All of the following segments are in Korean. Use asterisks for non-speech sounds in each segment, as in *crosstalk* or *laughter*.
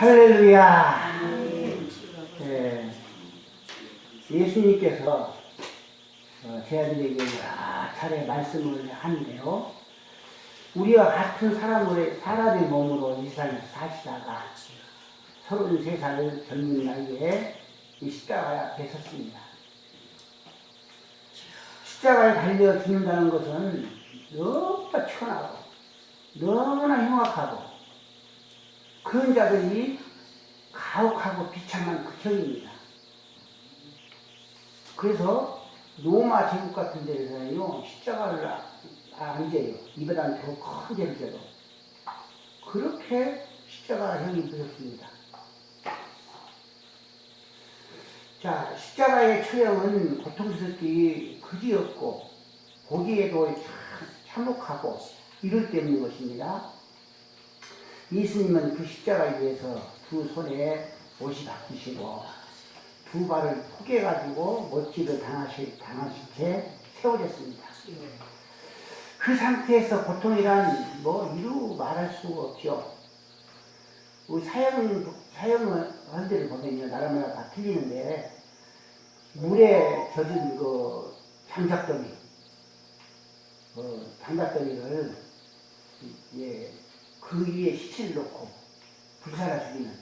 할렐루야. 예, 예수님께서 어, 제 아들에게 여러 차례 말씀을 하는데요. 우리와 같은 사람의, 사람의 몸으로 이 세상에 사시다가 33살을 젊은 나이에 이 십자가에 앞에 섰습니다. 십자가에 달려 죽는다는 것은 너무나 천하고 너무나 흉악하고 그런 자들이 가혹하고 비참한 극형입니다. 그래서 로마 제국 같은 데에서는요 십자가를 아- 앉아요. 이보다는 더큰 죄를 져도 그렇게 십자가형이 무섭습니다. 자 십자가의 처형은 고통스럽기 그지없고 보기에도 참 참혹하고 이럴 때 없는 것입니다. 예수님은 그 십자가 위에서 두 손에 옷이 바뀌시고 두 발을 포개가지고 멋지게 당하시, 당하신 채 세워졌습니다. 그 상태에서 고통이란 뭐 이루 말할 수가 없죠. 우리 사형, 사형한 데를 보면요. 나라마다 다 틀리는데 물에 젖은 그 장작더미, 그 장작더미를 예, 그 위에 시체를 놓고 불살아 죽이는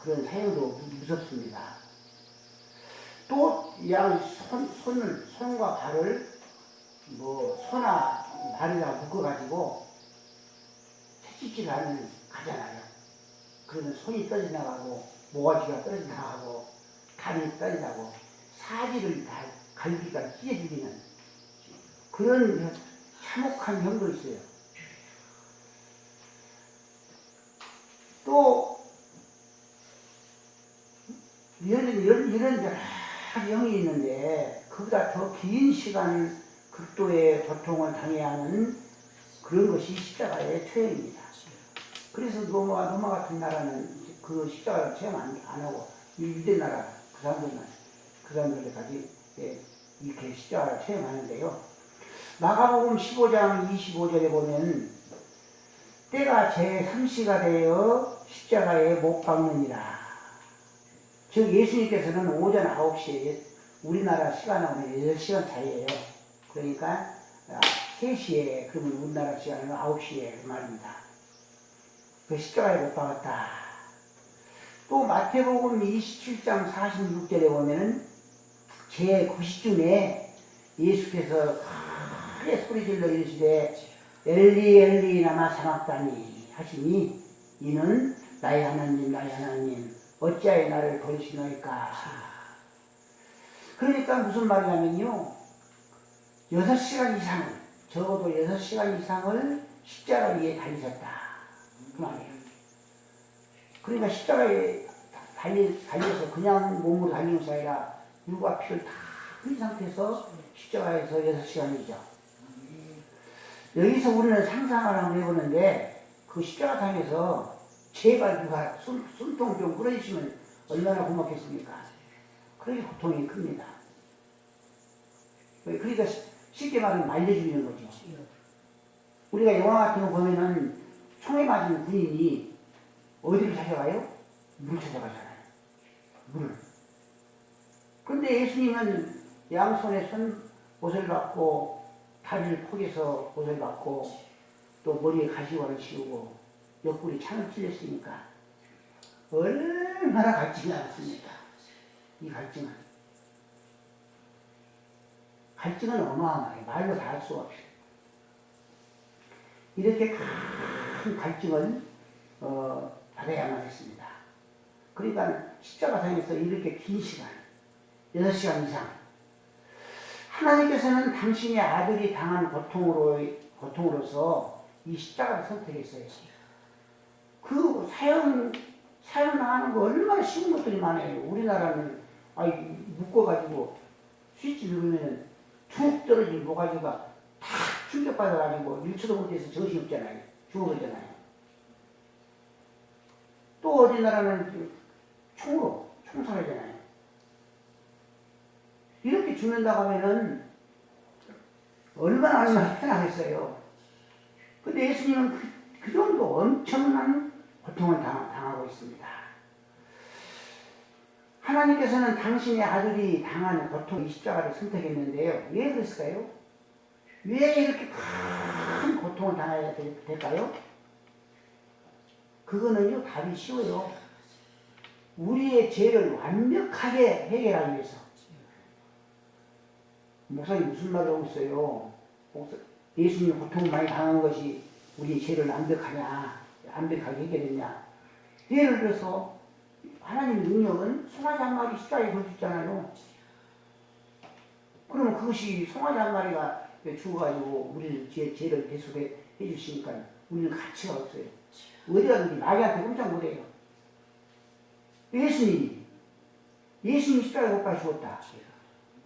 그런 사형도 무- 무섭습니다. 또, 양 손, 손을, 손과 발을 뭐, 소나 발이랑 묶어가지고 채찍질을 하는, 가잖아요. 그러면 손이 떨어져 나가고, 모가지가 떨어져 나가고, 다리 떨어져 나가고, 사지를 다 갈비가 찢어 죽이는 그런 참혹한 형도 있어요. 또 이런 이런 이런 여러 영이 있는데 그보다 더 긴 시간 극도의 고통을 당해야 하는 그런 것이 십자가의 처형입니다. 그래서 로마 로마 같은 나라는 그 십자가를 체험 안, 안 하고 이 유대 나라 그 사람들만 그 사람들까지 예, 이렇게 십자가를 체험하는데요. 마가복음 15장 25절에 보면 때가 제 3시가 되어 십자가에 못 박느니라. 즉 예수님께서는 오전 9시에 우리나라 시간하고 8시간 차이에요. 그러니까 3시에 그러면 우리나라 시간은 9시에 그 말입니다. 그 십자가에 못 박았다. 또 마태복음 27장 46절에 보면은 제 9시쯤에 예수께서 크게 소리질러 이르시되 엘리 엘리 나마 사막다니 하시니 이는 나의 하나님 나의 하나님 어찌하여 나를 버리시나이까? 그러니까 무슨 말이냐면요. 여섯 시간 이상 적어도 여섯 시간 이상을 십자가 위에 달리셨다. 그 말이에요. 그러니까 십자가에 달리, 달려서 그냥 몸으로 달리는 것이 아니라 육과 피를 다 흘린 상태에서 십자가에서 여섯 시간이죠. 여기서 우리는 상상을 한번 해보는데 그 십자가 상에서 제발 누가 숨, 숨통 좀 끌어주시면 얼마나 고맙겠습니까? 그렇게 고통이 큽니다. 그러니까 쉽- 쉽게 말하면 말려주는 거죠. 우리가 영화 같은 거 보면은 총에 맞은 군인이 어디를 찾아가요? 물을 찾아가잖아요. 물을. 근데 예수님은 양손에 손 옷을 받고 다리를 포개서 옷을 받고 또 머리에 가시관을 씌우고 옆구리 창을 찔렸으니까 얼마나 갈증이 않습니까? 이 갈증은 갈증은 어마어마해 말로 다 할 수가 없어요. 이렇게 큰 갈증을 어, 받아야만 했습니다. 그러니까 십자가상에서 이렇게 긴 시간, 6시간 이상 하나님께서는 당신의 아들이 당한 고통으로, 고통으로서 이 십자가를 선택했어요. 그 사형, 사형당하는 거 얼마나 쉬운 것들이 많아요. 우리나라는, 아이, 묶어가지고, 스위치 누르면 툭 떨어진 모가지가 탁 충격받아가지고 일초도 못해서 정신이 없잖아요. 죽어버리잖아요. 또 어디 나라는 그 총으로, 총살하잖아요. 이렇게 죽는다고 하면은 얼마나 얼마나 편하겠어요. 근데 예수님은 그, 그 정도 엄청난 고통을 당, 당하고 있습니다. 하나님께서는 당신의 아들이 당하는 고통 이 십자가를 선택했는데요. 왜 그랬을까요? 왜 이렇게 큰 고통을 당해야 될- 될까요? 그거는요, 답이 쉬워요. 우리의 죄를 완벽하게 해결하기 위해서. 목사님 무슨 말을 하고 있어요? 예수님 고통을 많이 당한 것이 우리 죄를 완벽하냐, 완벽하게 해결했냐. 예를 들어서 하나님 능력은 송아지 한 마리 십자가에 걸수 있잖아요. 그러면 그것이 송아지 한 마리가 죽어가지고 우리를 죄, 죄를 대속해 해주시니까 우리는 가치가 없어요. 어디 가든지 마귀한테 꼼짝 못해요. 예수님이 예수님이 십자가에 못 가시었다.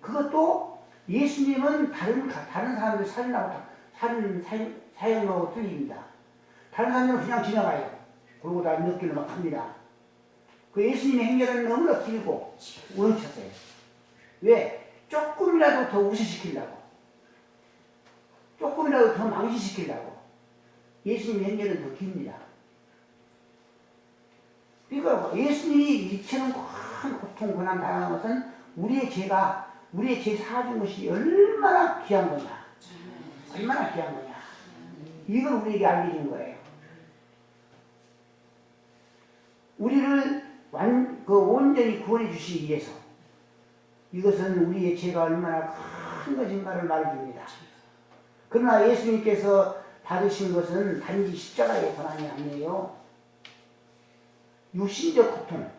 그것도 예수님은 다른 가- 다른 사람들 살인하고 다- 살인 사형, 사형하고 틀립니다. 다른 사람들은 그냥 지나가요. 그러고 다 늦길로 막 갑니다. 그 예수님의 행렬은 너무나 길고 우렁찼어요. 왜? 조금이라도 더 우세시키려고. 조금이라도 더 망신시키려고. 예수님의 행렬은 더 깁니다. 그러니까 예수님이 일체는 큰 고통, 고난 당한 것은 우리의 죄가, 우리의 죄 사준 것이 얼마나 귀한 거냐. 얼마나 귀한 거냐. 이걸 우리에게 알려준 거예요. 우리를 완, 그 온전히 구원해 주시기 위해서 이것은 우리의 죄가 얼마나 큰 것인가를 말해줍니다. 그러나 예수님께서 받으신 것은 단지 십자가의 고난이 아니에요. 육신적 고통,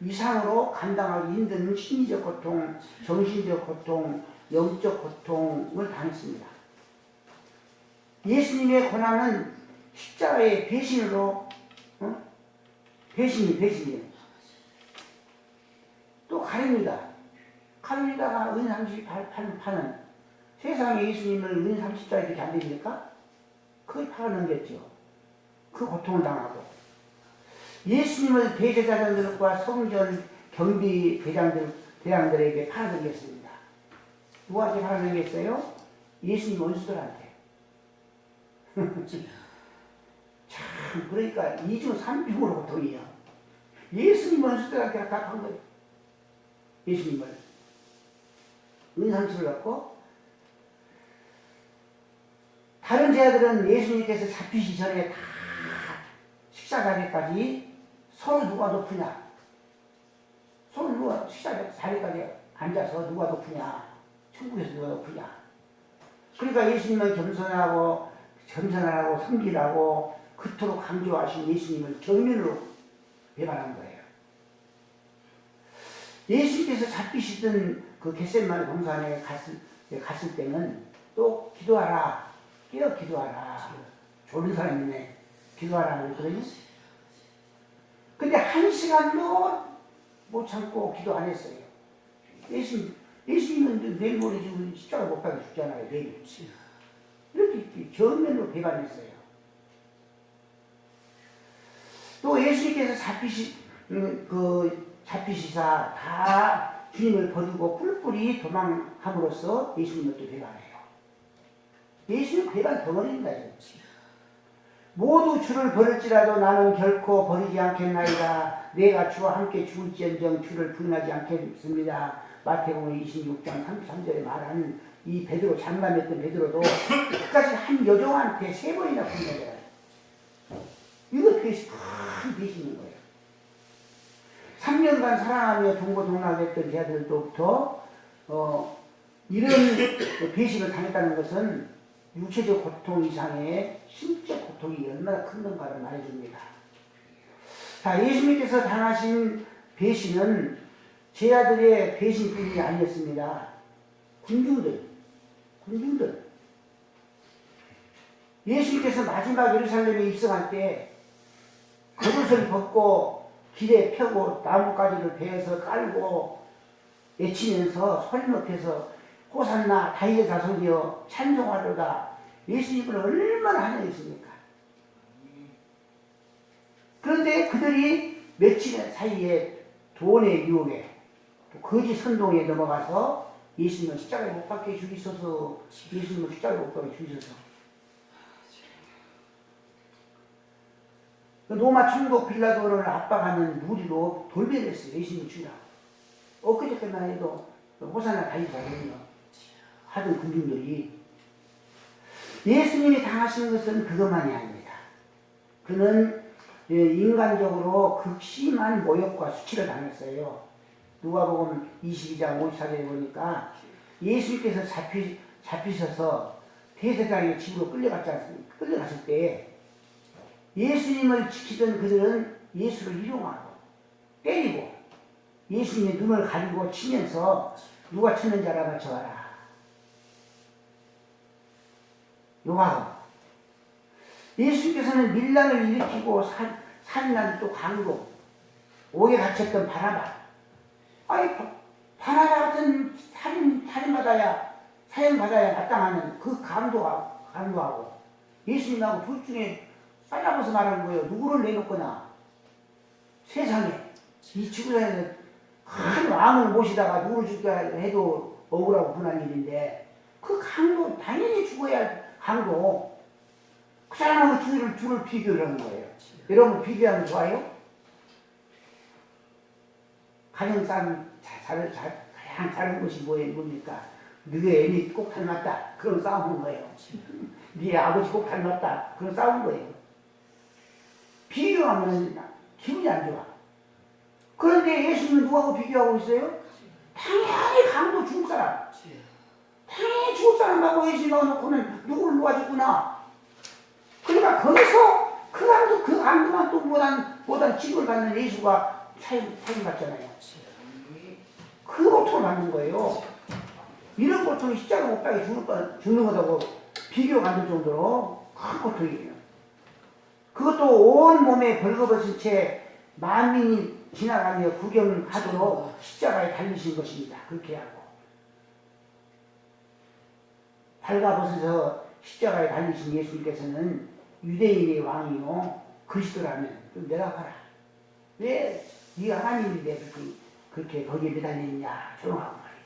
이상으로 감당하기 힘든 심리적 고통, 정신적 고통, 영적 고통을 당했습니다. 예수님의 고난은 십자가의 배신으로 어? 배신이 배신이에요. 또 가립니다. 가립니다가 은 38, 파는 세상에 예수님을 은 30자 이렇게 안 됩니까? 그걸 팔아넘겼죠. 그 고통을 당하고 예수님을 대제사장들과 성전 경비 대장들, 대장들에게 팔아넘겼습니다. 누구한테 팔아넘겼어요? 예수님 원수들한테. *laughs* 참, 그러니까 이중 삼중으로 고통이에요. 예수님 원수들한테 다판 거예요. 예수님을. 은상수를 갖고 다른 제자들은 예수님께서 잡히시 전에 다 식사 자리까지 서로 누가 높으냐 서로 누가 식사 자리까지 앉아서 누가 높으냐 천국에서 누가 높으냐 그러니까 예수님은 겸손하고 겸손하고 섬기라고 그토록 강조하신 예수님을 정면으로 배반한 거예요. 예수님께서 잡히시던 그 겟셋마네 동산에 갔을, 갔을 때는 또 기도하라. 깨어 기도하라. 졸은 사람이네. 기도하라 그랬거든요. 근데 한 시간도 못 참고 기도 안 했어요. 예수님, 예수님은 내일 모레 지금 십자가 못 가게 죽잖아요. 내일. 이렇게 정면으로 배반했어요. 또 예수님께서 잡히시, 음, 그, 잡히시사 다 주님을 버리고 뿔뿔이 도망함으로써 예수님을 또 배반해요. 예수님 배반 덩어리입니다. 모두 주를 버릴지라도 나는 결코 버리지 않겠나이다. 내가 주와 함께 죽을지언정 주를 부인하지 않겠습니다. 마태복음 26장 33절에 말하는 이 베드로 장담했던 베드로도 끝까지 한 여종한테 세 번이나 부인해요. 이거 배신, 큰 배신인 거예요. 3년간 사랑하며 동고동락했던 제자들로부터 어, 이런 *coughs* 배신을 당했다는 것은 육체적 고통 이상의 심적 고통이 얼마나 큰 건가를 말해줍니다. 자, 예수님께서 당하신 배신은 제자들의 배신뿐이 아니었습니다. 군중들, 군중들. 예수님께서 마지막 예루살렘에 입성할 때 겉옷을 벗고 길에 펴고 나뭇가지를 베어서 깔고 외치면서 소리 높여서 호산나 다윗의 자손이여 찬송하려다 예수님을 얼마나 환영했습니까? 그런데 그들이 며칠 사이에 돈의 유혹에 또 거짓 선동에 넘어가서 예수님을 십자가에 못 박게 죽이소서 예수님을 십자가에 못 박게 죽이소서 로마 총독 빌라도를 압박하는 무리로 돌변했어요. 예수님 죽이라고. 엊그저께만 해도 그 호산나 다이사거든요. 하던 군중들이. 예수님이 당하신 것은 그것만이 아닙니다. 그는 예, 인간적으로 극심한 모욕과 수치를 당했어요. 누가복음 22장 54절에 보니까 예수님께서 잡히, 잡히셔서 대세상의 집으로 끌려갔지 않습니까? 끌려갔을 때 예수님을 지키던 그들은 예수를 이용하고 때리고 예수님의 눈을 가리고 치면서 누가 쳤는지 알아맞혀봐라. 요하고 예수님께서는 밀란을 일으키고 살, 살난 또 강도 옥에 갇혔던 바나바 아이 바- 바나바 같은 살인, 살인받아야 사형받아야 마땅하는 그 강도하고, 강도하고 예수님하고 둘 중에 잘라서 말하는 거예요. 누구를 내놓거나 세상에 이 지구상에서 큰 왕을 모시다가 누구를 죽게 해도 억울하고 분한 일인데 그 강도 당연히 죽어야 할 강도 그 사람하고 둘을 둘을 비교를 하는 거예요. 여러분 비교하면 좋아요? 가장 싸움 잘, 잘, 가장 잘하는 것이 뭐예요? 뭡니까? 너의 애미 꼭 닮았다. 그런 싸움인 거예요. 네 *laughs* 아버지 꼭 닮았다. 그런 싸움인 거예요. 비교하면 기분이 안 좋아. 그런데 예수님은 누구하고 비교하고 있어요? 당연히 강도 중국 사람. 당연히 중국 사람하고 예수님하고 놓고는 누구를 놓아줬구나. 그러니까 거기서 그 강도, 그 강도만 또 못한, 못한 취급을 받는 예수가 사임, 사임받잖아요. 그 고통을 받는 거예요. 이런 고통이 십자가 못 박에 죽는, 거, 죽는 거라고 비교가 안 될 정도로 큰 고통이에요. 그것도 온 몸에 벌거벗은 채 만민이 지나가며 구경하도록 십자가에 달리신 것입니다. 그렇게 하고. 발가벗어서 십자가에 달리신 예수님께서는 유대인의 왕이요 그리스도라면 좀 내려가라. 왜 네가 하나님인데 그렇게, 그렇게 거기에 매달리느냐 조롱하고 말이에요.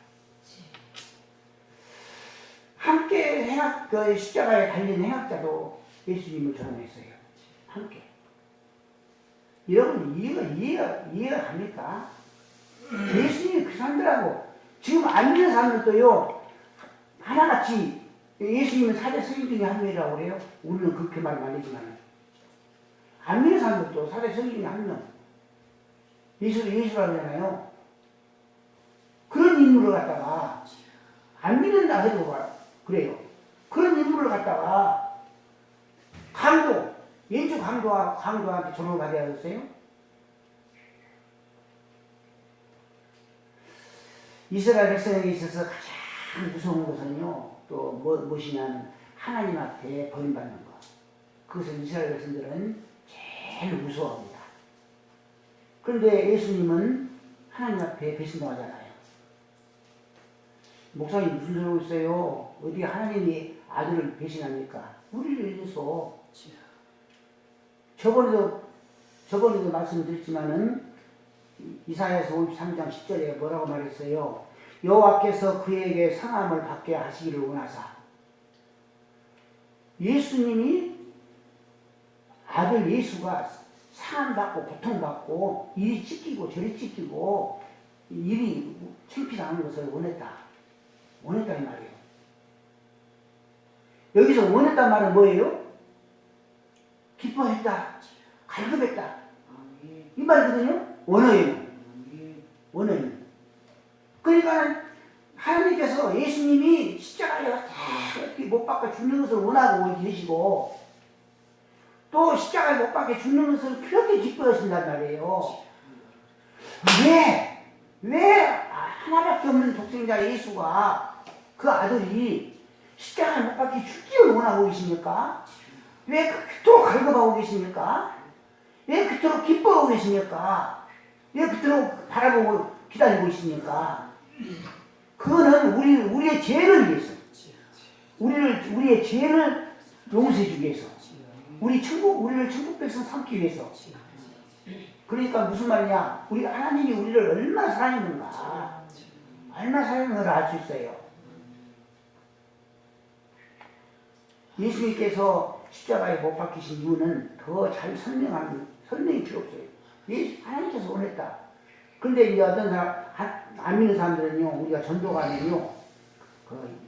함께 행악 그 십자가에 달린 행악자도 예수님을 조롱했어요. 함께. 여러분 이해가 이해가 이해가 갑니까? 예수님이 그 사람들하고 지금 안 믿는 사람들도요 하나같이 예수님은 사대 성인 중에 한 명이라고 그래요. 우리는 그렇게 말은 안 하지만 안 믿는 사람들도 사대 성인 중에 한 명. 예수 예수라고 하잖아요. 그런 인물을 갖다가 안 믿는다 해도 그래요. 그런 인물을 갖다가 강도 왼쪽 강도와 강도한테 조롱을 받아야 하겠어요? 이스라엘 백성에게 있어서 가장 무서운 것은요, 또 뭐, 무엇이냐면 하나님 앞에 버림받는 것. 그것을 이스라엘 백성들은 제일 무서워합니다. 그런데 예수님은 하나님 앞에 배신당하잖아요. 목사님 무슨 소리고 있어요? 어디 하나님이 아들을 배신합니까? 우리를 위해서 저번에도 저번에도 말씀드렸지만은 이사야서 53장 10절에 뭐라고 말했어요? 여호와께서 그에게 상함을 받게 하시기를 원하사 예수님이 아들 예수가 상함받고 고통받고 이리 찢기고 저리 찢기고 일이 창피당하는 것을 원했다. 원했다 이 말이에요. 여기서 원했단 말은 뭐예요? 기뻐했다. 갈급했다. 이 말이거든요. 원어예요. 원어예요. 그러니까 하나님께서 예수님이 십자가에 이렇게 못 박혀 죽는 것을 원하고 계시고 또 십자가에 못 박혀 죽는 것을 그렇게 기뻐하신단 말이에요. 왜? 왜 하나밖에 없는 독생자 예수가 그 아들이 십자가에 못 박혀 죽기를 원하고 계십니까? 왜 그토록 갈급하고 계십니까? 왜 그토록 기뻐하고 계십니까? 왜 그토록 바라보고 기다리고 있습니까? 그거는 우리, 우리의 죄를 위해서. 우리를, 우리의 죄를 용서해 주기 위해서. 우리 천국, 우리를 천국 백성 삼기 위해서. 그러니까 무슨 말이냐? 우리 하나님이 우리를 얼마나 사랑했는가. 얼마나 사랑했는가를 알 수 있어요. 예수님께서 십자가에 못 박히신 이유는 더 잘 설명한 설명이 필요 없어요. 예수 하나님께서 원했다. 근데 이제 어떤 사람 하- 안 믿는 사람들은요 우리가 전도가 아니면요 그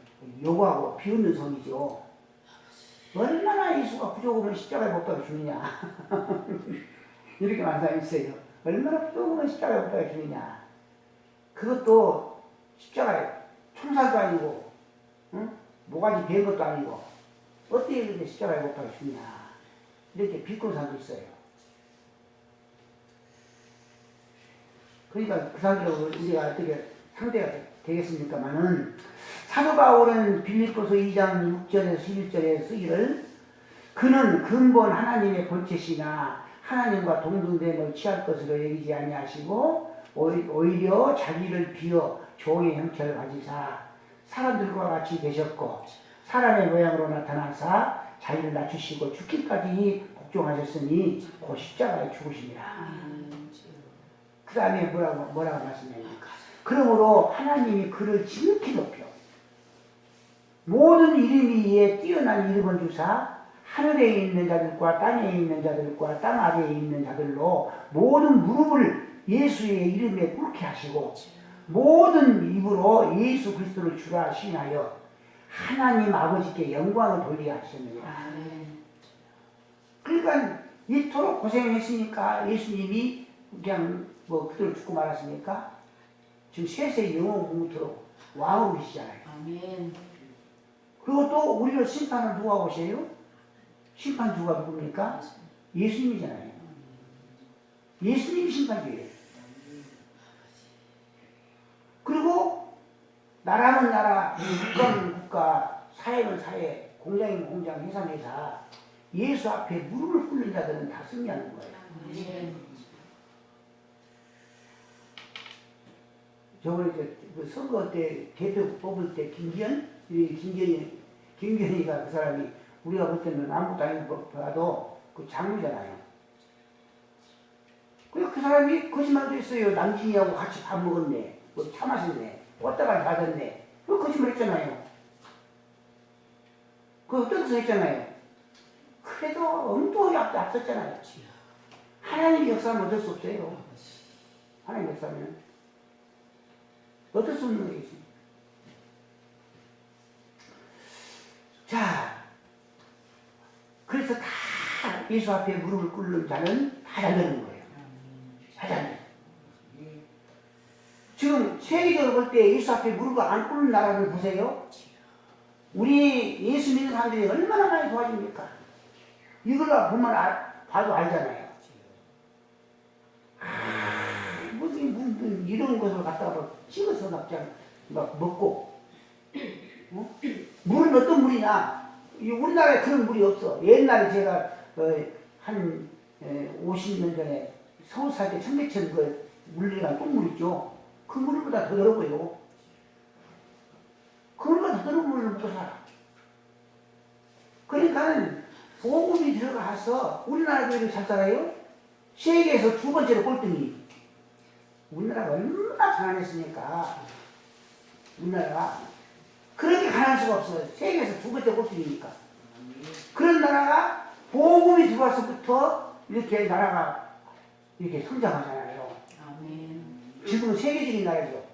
요구하고 비웃는 성이죠. 얼마나 예수가 부족하면 십자가에 못 박아 주느냐. *laughs* 이렇게 사람이 있어요. 얼마나 부족하면 십자가에 못 박아 주느냐. 그것도 십자가에 총살도 아니고, 응? 모가지 베은 것도 아니고, 어떻게 그렇게 십자가에 못 주느냐. 이렇게 비꼬는 사람도 있어요. 그러니까 그 사람들하고 우리가 어떻게 상대가 되겠습니까만은 사도 바울은 빌립보서 2장 6절에서 11절에 쓰기를 그는 근본 하나님의 본체시나 하나님과 동등됨을 취할 것으로 여기지 아니하시고 오히- 오히려 자기를 비어 종의 형체를 가지사 사람들과 같이 되셨고 사람의 모양으로 나타나사 자기를 낮추시고 죽기까지 복종하셨으니 곧 십자가에 죽으십니다. 그 다음에 뭐라고, 뭐라고 말씀합니까? 그러므로 하나님이 그를 지극히 높여 모든 이름 위에 뛰어난 이름을 주사 하늘에 있는 자들과 땅에 있는 자들과 땅 아래에 있는 자들로 모든 무릎을 예수의 이름에 꿇게 하시고 모든 입으로 예수 그리스도를 주라 시인하여 하나님 아버지께 영광을 돌리게 하셨느니라. 그러니까 이토록 고생했으니까 예수님이 그냥 뭐 그대로 죽고 말았으니까 지금 세세 영원 공토록 왕으로 계시잖아요. 아멘. 그리고 또 우리를 심판을 누가 오세요? 심판 주가 누굽니까? 예수님이잖아요. 예수님이 심판주예요. 그리고 나라는 나라, 국가는 국가, 사회는 사회, 공장이면 공장, 회사는 회사. 예수 앞에 무릎을 꿇는 자들은 다 승리하는 거예요. 저번에 그, 그 선거 때 대표 뽑을 때 김기현, 이 김기현이, 김기현이가 그 사람이 우리가 볼 때는 아무것도 거 봐도 그 장로잖아요. 그그 사람이 거짓말도 했어요. 남진이하고 같이 밥 먹었네. 뭐 차 마셨네. 꽃다발 받았네. 그 거짓말 했잖아요. 그거 뜯어서 했잖아요. 그래도 엉뚱하게 앞- 앞섰잖아요. 하나님 역사는 어쩔 수 없어요. 하나님 역사는. 어쩔 수 없는 거겠지. 자, 그래서 다 예수 앞에 무릎을 꿇는 자는 다 잘되는 거예요. 다 잘돼. 지금 세계적으로 볼 때 예수 앞에 무릎을 안 꿇는 나라를 보세요. 우리 예수 믿는 사람들이 얼마나 많이 도와줍니까? 이걸 보면 알- 봐도 알잖아요. 아, 무슨, 무슨 이런 것을 갖다가 막 찍어서 막, 그냥 막 먹고. 어? 물은 어떤 물이냐? 이 우리나라에 그런 물이 없어. 옛날에 제가 어, 한 에, 50년 전에 서울 살때 청계천 그 물이랑 똥물 있죠. 그 물보다 더 더러워요. 그더 더러운 물을 먹고 살아. 그러니까는 보험이 들어가서 우리나라도 이렇게 잘 살아요. 세계에서 두 번째로 꼴등이. 우리나라가 얼마나 가난했으니까. 우리나라가 그렇게 가난할 수가 없어요. 세계에서 두 번째 꼴등이니까. 그런 나라가 보험이 들어와서부터 이렇게 나라가 이렇게 성장하잖아요. 지금은 세계적인 나라죠.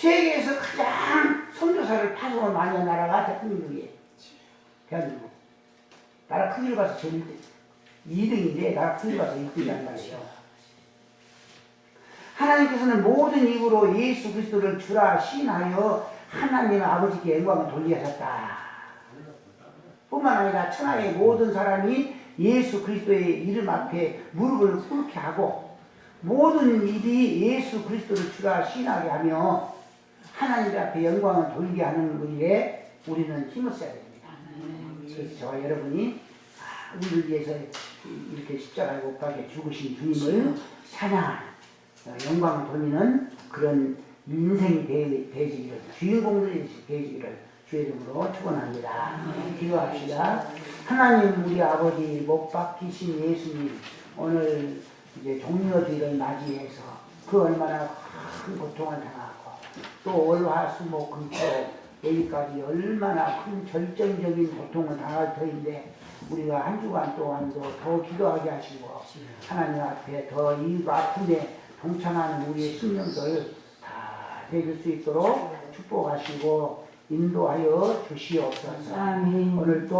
세계에서 가장 선교사를 파송을 많이 한 나라가 대한민국이에요. 대한민국. 나라 크기를 봐서 제일 2등인데 나라 크기를 봐서 1등이란 말이에요. 하나님께서는 모든 입으로 예수 그리스도를 주라 시인하여 하나님 아버지께 영광을 돌리하셨다. 뿐만 아니라 천하의 모든 사람이 예수 그리스도의 이름 앞에 무릎을 꿇게 하고 모든 입이 예수 그리스도를 주라 시인하게 하며 하나님 앞에 영광을 돌리게 하는 일에 우리는 힘을 써야 됩니다. 그래서 저와 여러분이 아, 우리를 위해서 이렇게 십자가에 못 박혀 죽으신 주님을 찬양하는 어, 영광을 돌리는 그런 인생이 되- 되시기를 주인공들이 되시기를 주의 이름으로 축원합니다. 기도합시다. 하나님 우리 아버지 못 박히신 예수님 오늘 이제 종료주의를 맞이해서 그 얼마나 큰 고통을 당하고 또 월화수목 금토 여기까지 얼마나 큰 절정적인 고통을 당할 터인데 우리가 한 주간 동안도 더 기도하게 하시고 하나님 앞에 더 이 아픔에 동참하는 우리의 심령들 다 되줄 수 있도록 축복하시고 인도하여 주시옵소서. 아멘. 오늘도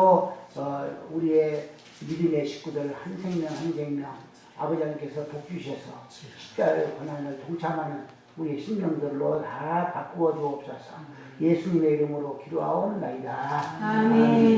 어, 우리의 믿음의 식구들 한 생명 한 생명 아버지께서 돕주셔서 십자가의 고난을 동참하는 우리의 심령들로 다 바꾸어 주옵소서. 예수님의 이름으로 기도하옵나이다. 아멘.